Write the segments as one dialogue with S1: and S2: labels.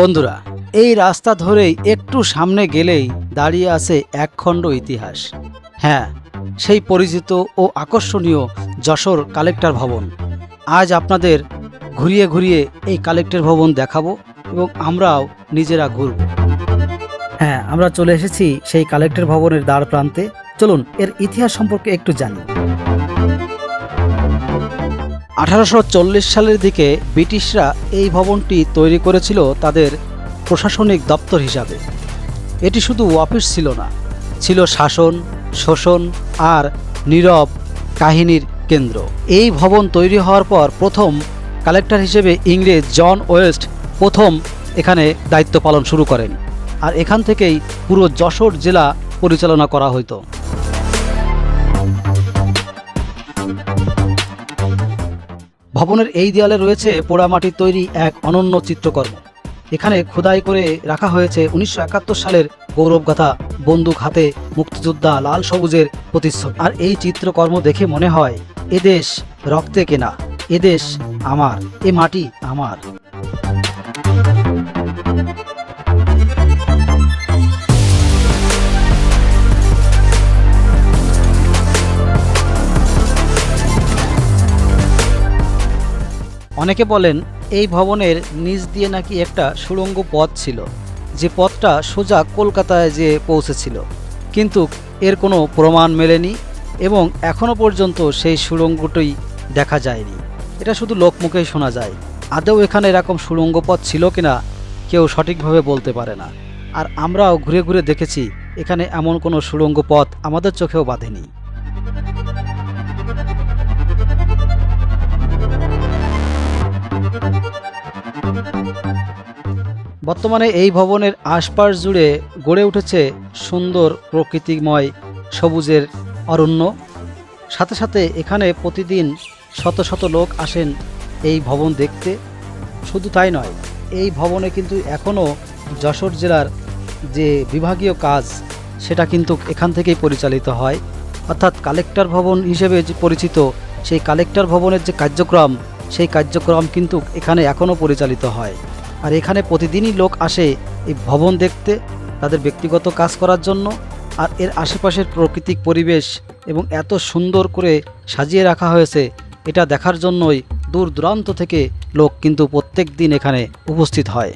S1: বন্ধুরা, এই রাস্তা ধরেই একটু সামনে গেলেই দাঁড়িয়ে আছে একখণ্ড ইতিহাস। হ্যাঁ সেই পরিচিত ও আকর্ষণীয় যশোর কালেক্টর ভবন। আজ আপনাদের ঘুরিয়ে ঘুরিয়ে এই কালেক্টর ভবন দেখাবো এবং আমরাও নিজেরা ঘুরব। হ্যাঁ আমরা চলে এসেছি সেই কালেক্টর ভবনের দ্বার প্রান্তে। চলুন, এর ইতিহাস সম্পর্কে একটু জানি। আঠারোশো চল্লিশ সালের দিকে ব্রিটিশরা এই ভবনটি তৈরি করেছিল তাদের প্রশাসনিক দপ্তর হিসাবে। এটি শুধু অফিস ছিল না, ছিল শাসন, শোষণ আর নীরব কাহিনীর কেন্দ্র। এই ভবন তৈরি হওয়ার পর প্রথম কালেক্টর হিসেবে ইংরেজ জন ওয়েস্ট প্রথম এখানে দায়িত্ব পালন শুরু করেন, আর এখান থেকেই পুরো যশোর জেলা পরিচালনা করা হতো ভবনের এই দেয়ালে রয়েছে পোড়ামাটির তৈরি এক অনন্য চিত্রকর্ম। এখানে খোদাই করে রাখা হয়েছে উনিশশো একাত্তর সালের গৌরবগাথা, বন্দুক হাতে, মুক্তিযোদ্ধা লাল সবুজের প্রতিশ্রুতি আর এই চিত্রকর্ম দেখে মনে হয় এদেশ রক্তে কেনা এদেশ আমার, এ মাটি আমার। অনেকে বলেন এই ভবনের নিচ দিয়ে নাকি একটা সুড়ঙ্গ পথ ছিল, যে পথটা সোজা কলকাতায় যে পৌঁছেছিল। কিন্তু এর কোনো প্রমাণ মেলেনি এবং এখনও পর্যন্ত সেই সুড়ঙ্গটি দেখা যায়নি। এটা শুধু লোকমুখেই শোনা যায়। আদৌ এখানে এরকম সুড়ঙ্গ পথ ছিল কিনা, কেউ সঠিকভাবে বলতে পারে না। আর আমরাও ঘুরে ঘুরে দেখেছি, এখানে এমন কোনো সুড়ঙ্গ পথ আমাদের চোখেও বাঁধেনি। বর্তমানে এই ভবনের আশপাশ জুড়ে গড়ে উঠেছে সুন্দর প্রকৃতিময় সবুজের অরণ্য। সাথে সাথে এখানে প্রতিদিন শত শত লোক আসেন এই ভবন দেখতে। শুধু তাই নয়, এই ভবনে কিন্তু এখনও যশোর জেলার যে বিভাগীয় কাজ, সেটা কিন্তু এখান থেকেই পরিচালিত হয়। অর্থাৎ কালেক্টর ভবন হিসেবে যে পরিচিত, সেই কালেক্টর ভবনের যে কার্যক্রম সেই কার্যক্রম কিন্তু এখানে এখনও পরিচালিত হয়। আর এখানে প্রতিদিনই লোক আসে এই ভবন দেখতে, তাদের ব্যক্তিগত কাজ করার জন্য, আর এর আশেপাশের প্রাকৃতিক পরিবেশ এবং এত সুন্দর করে সাজিয়ে রাখা হয়েছে, এটা দেখার জন্যই দূর দূরান্ত থেকে লোক কিন্তু প্রত্যেক দিন এখানে উপস্থিত হয়।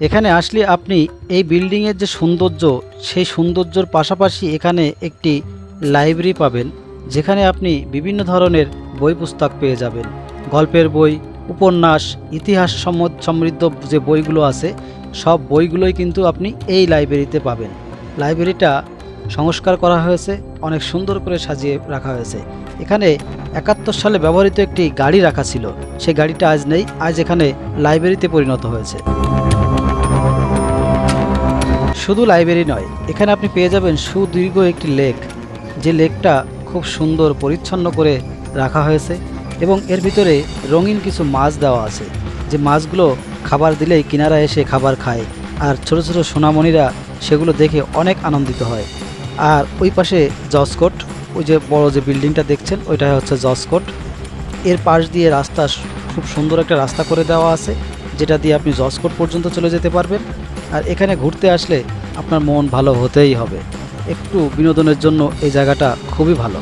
S1: এখানে আসলে আপনি এই বিল্ডিংয়ের যে সৌন্দর্য, সেই সৌন্দর্যর পাশাপাশি এখানে একটি লাইব্রেরি পাবেন, যেখানে আপনি বিভিন্ন ধরনের বই পুস্তক পেয়ে যাবেন। গল্পের বই, উপন্যাস, ইতিহাস সম- সমৃদ্ধ যে বইগুলো আছে, সব বইগুলোই কিন্তু আপনি এই লাইব্রেরিতে পাবেন। লাইব্রেরিটা সংস্কার করা হয়েছে, অনেক সুন্দর করে সাজিয়ে রাখা হয়েছে। এখানে একাত্তর সালে ব্যবহৃত একটি গাড়ি রাখা ছিল, সেই গাড়িটা আজ নেই, আজ এখানে লাইব্রেরিতে পরিণত হয়েছে। শুধু লাইব্রেরি নয়, এখানে আপনি পেয়ে যাবেন সুদীর্ঘ একটি লেক। যে লেকটা খুব সুন্দর পরিচ্ছন্ন করে রাখা হয়েছে এবং এর ভিতরে রঙিন কিছু মাছ দেওয়া আছে। যে মাছগুলো খাবার দিলেই কিনারা এসে খাবার খায় আর ছোট ছোট সোনামণিরা সেগুলো দেখে অনেক আনন্দিত হয়। আর ওই পাশে জসকোট ওই যে বড় যে বিল্ডিংটা দেখছেন ওইটাই হচ্ছে জসকোট এর পাশ দিয়ে রাস্তা খুব সুন্দর একটা রাস্তা করে দেওয়া আছে, যেটা দিয়ে আপনি জসকোট পর্যন্ত চলে যেতে পারবেন। আর এখানে ঘুরতে আসলে আপনার মন ভালো হতেই হবে। একটু বিনোদনের জন্য এই জায়গাটা খুবই ভালো।